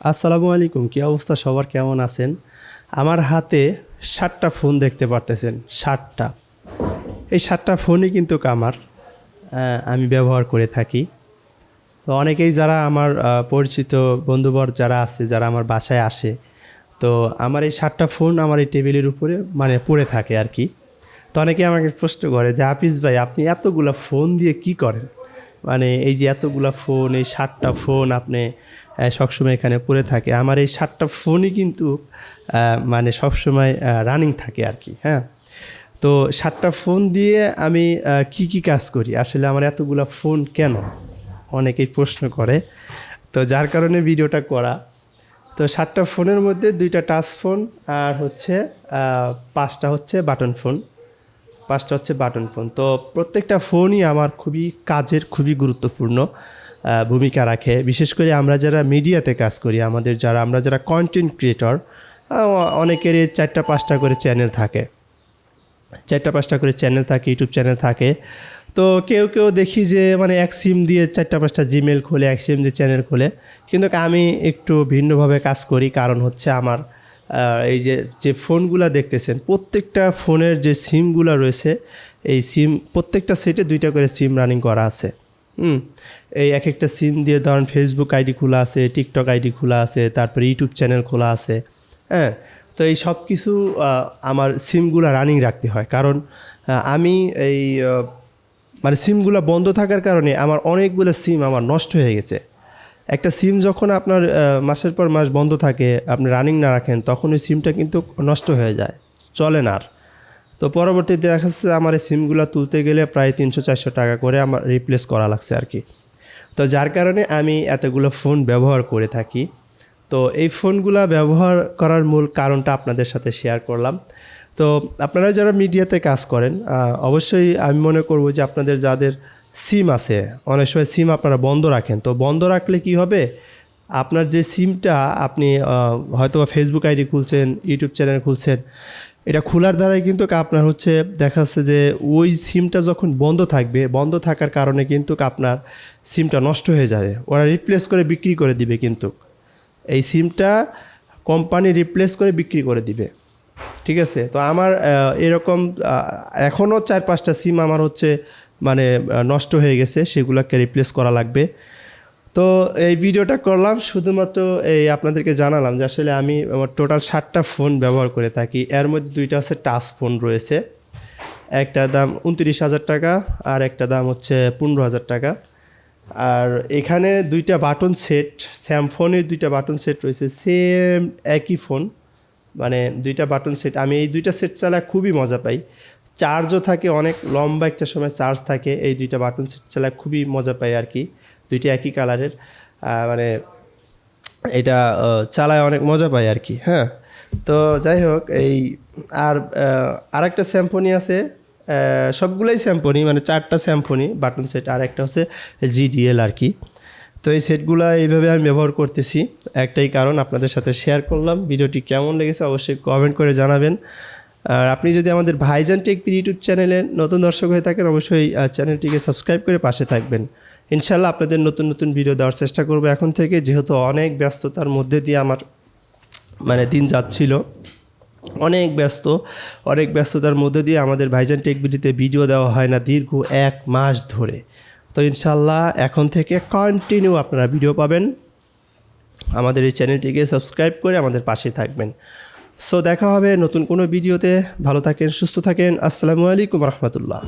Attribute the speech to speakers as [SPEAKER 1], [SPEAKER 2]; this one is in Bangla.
[SPEAKER 1] আসসালামু আলাইকুম কী অবস্থা? সবার কেমন আছেন? আমার হাতে ষাটটা ফোন দেখতে পারতেছেন ষাটটা এই ষাটটা ফোনই কিন্তু আহ, আমি ব্যবহার করে থাকি। তো অনেকেই যারা আমার পরিচিত বন্ধুবর যারা আছে যারা আমার বাসায় আসে তো আমার এই ষাটটা ফোন আমার এই টেবিলের উপরে মানে পড়ে থাকে আর কি। তো অনেকে আমাকে প্রশ্ন করে যে হাফিজ ভাই আপনি এতগুলা ফোন দিয়ে কি করেন? মানে এই যে এতগুলা ফোন এই ষাটটা ফোন আপনি সবসময় এখানে পড়ে থাকে। আমার এই সাতটা ফোনই কিন্তু মানে সবসময় রানিং থাকে আর কি হ্যাঁ? তো সাতটা ফোন দিয়ে আমি কি কি কাজ করি? আসলে আমার এতগুলা ফোন কেন? অনেকেই প্রশ্ন করে। তো যার কারণে ভিডিওটা করা। তো সাতটা ফোনের মধ্যে দুইটা টাচ ফোন আর হচ্ছে পাঁচটা হচ্ছে বাটন ফোন পাঁচটা হচ্ছে বাটন ফোন তো প্রত্যেকটা ফোনই আমার খুবই কাজের, খুবই গুরুত্বপূর্ণ। ভূমিকা রাখে। বিশেষ করে আমরা যারা মিডিয়াতে কাজ করি, আমাদের যারা, আমরা যারা কন্টেন্ট ক্রিয়েটর অনেকেরই চারটা পাঁচটা করে চ্যানেল থাকে। চারটা পাঁচটা করে চ্যানেল থাকে ইউটিউব চ্যানেল থাকে। তো কেউ কেউ দেখি যে মানে এক সিম দিয়ে চারটা পাঁচটা জিমেল খোলে, এক সিম দিয়ে চ্যানেল খোলে। কিন্তু আমি একটু ভিন্নভাবে কাজ করি, কারণ হচ্ছে আমার এই যে যে ফোনগুলো দেখতেছেন, প্রত্যেকটা ফোনের যে সিমগুলো রয়েছে, এই সিম প্রত্যেকটা সেটে দুইটা করে সিম রানিং করা আছে। হুম, এই এক একটা সিম দিয়ে ধরেন ফেসবুক আইডি খোলা আছে টিকটক আইডি খোলা আছে, তারপরে ইউটিউব চ্যানেল খোলা আছে হ্যাঁ? তো এই সব কিছু আমার সিমগুলো রানিং রাখতে হয়। কারণ আমি এই মানে সিমগুলো বন্ধ থাকার কারণে আমার অনেকগুলো সিম আমার নষ্ট হয়ে গেছে। একটা সিম যখন আপনার মাসের পর মাস বন্ধ থাকে, আপনি রানিং না রাখেন, তখন ওই সিমটা কিন্তু নষ্ট হয়ে যায়। চলে না আর। তো পরবর্তীতে দেখা যাচ্ছে আমার এই সিমগুলো তুলতে গেলে প্রায় তিনশো, চারশো টাকা করে আমার রিপ্লেস করা লাগছে আর কি। তো যার কারণে আমি এতগুলো ফোন ব্যবহার করে থাকি। তো এই ফোনগুলো ব্যবহার করার মূল কারণটা আপনাদের সাথে শেয়ার করলাম। তো আপনারা যারা মিডিয়াতে কাজ করেন অবশ্যই আমি মনে করব যে আপনাদের যাদের সিম আছে, অনেক সময় সিম আপনারা বন্ধ রাখেন। তো বন্ধ রাখলে কি হবে? আপনার যে সিমটা আপনি হয়তো ফেসবুক আইডি খুলছেন ইউটিউব চ্যানেল খুলছেন এটা খোলার দ্বারাই কিন্তু আপনার হচ্ছে দেখা যাচ্ছে যে ওই সিমটা যখন বন্ধ থাকবে, বন্ধ থাকার কারণে কিন্তু আপনার সিমটা নষ্ট হয়ে যাবে। ওরা রিপ্লেস করে বিক্রি করে দিবে কিন্তু। এই সিমটা কোম্পানি রিপ্লেস করে বিক্রি করে দিবে। ঠিক আছে? তো আমার এরকম এখনও চার পাঁচটা সিম আমার হচ্ছে মানে নষ্ট হয়ে গেছে, সেগুলোকে রিপ্লেস করা লাগবে। তো এই ভিডিওটা করলাম, শুধুমাত্র এই আপনাদেরকে জানালাম যে আসলে আমি আমার টোটাল ষাটটা ফোন ব্যবহার করে থাকি। এর মধ্যে দুইটা হচ্ছে টাচ ফোন রয়েছে। একটা দাম উনত্রিশ হাজার টাকা আর একটা দাম হচ্ছে পনেরো হাজার টাকা। আর এখানে দুইটা বাটন সেট স্যামফোনের দুইটা বাটন সেট রয়েছে সেম একই ফোন মানে দুইটা বাটন সেট আমি এই দুইটা সেট চালা খুবই মজা পাই। চার্জও থাকে অনেক, লম্বা একটা সময় চার্জ থাকে, এই দুইটা বাটন সেট চালা খুবই মজা পাই আর কি। দুইটা একই কালারের মানে এটা চালায় অনেক মজা পাই আর কি হ্যাঁ। তো যাই হোক, এই আর আরেকটা স্যাম্পনি আছে সবগুলোই স্যাম্পনি মানে চারটা স্যাম্পনি বাটন সেট আর একটা হচ্ছে জিডিএল আর কি তো এই সেটগুলো এইভাবে আমি ব্যবহার করতেছি, একটাই কারণ আপনাদের সাথে শেয়ার করলাম। ভিডিওটি কেমন লেগেছে অবশ্যই কমেন্ট করে জানাবেন। আর আপনি যদি আমাদের ভাইজান টেক ইউটিউব চ্যানেলে নতুন দর্শক হয়ে থাকেন, অবশ্যই চ্যানেলটিকে সাবস্ক্রাইব করে পাশে থাকবেন। ইনশাল্লাহ আপনাদের নতুন নতুন ভিডিও দেওয়ার চেষ্টা করব এখন থেকে, যেহেতু অনেক ব্যস্ততার মধ্যে দিয়ে আমার মানে দিন যাচ্ছিল। অনেক ব্যস্ত, অনেক ব্যস্ততার মধ্যে দিয়ে আমাদের ভাইজান টেক টেকবিলিতে ভিডিও দেওয়া হয় না দীর্ঘ এক মাস ধরে। তো ইনশাল্লাহ এখন থেকে কন্টিনিউ আপনারা ভিডিও পাবেন। আমাদের এই চ্যানেলটিকে সাবস্ক্রাইব করে আমাদের পাশে থাকবেন। সো দেখা হবে নতুন কোনো ভিডিওতে। ভালো থাকেন সুস্থ থাকেন। আসসালামু আলাইকুম রহমতুল্লাহ।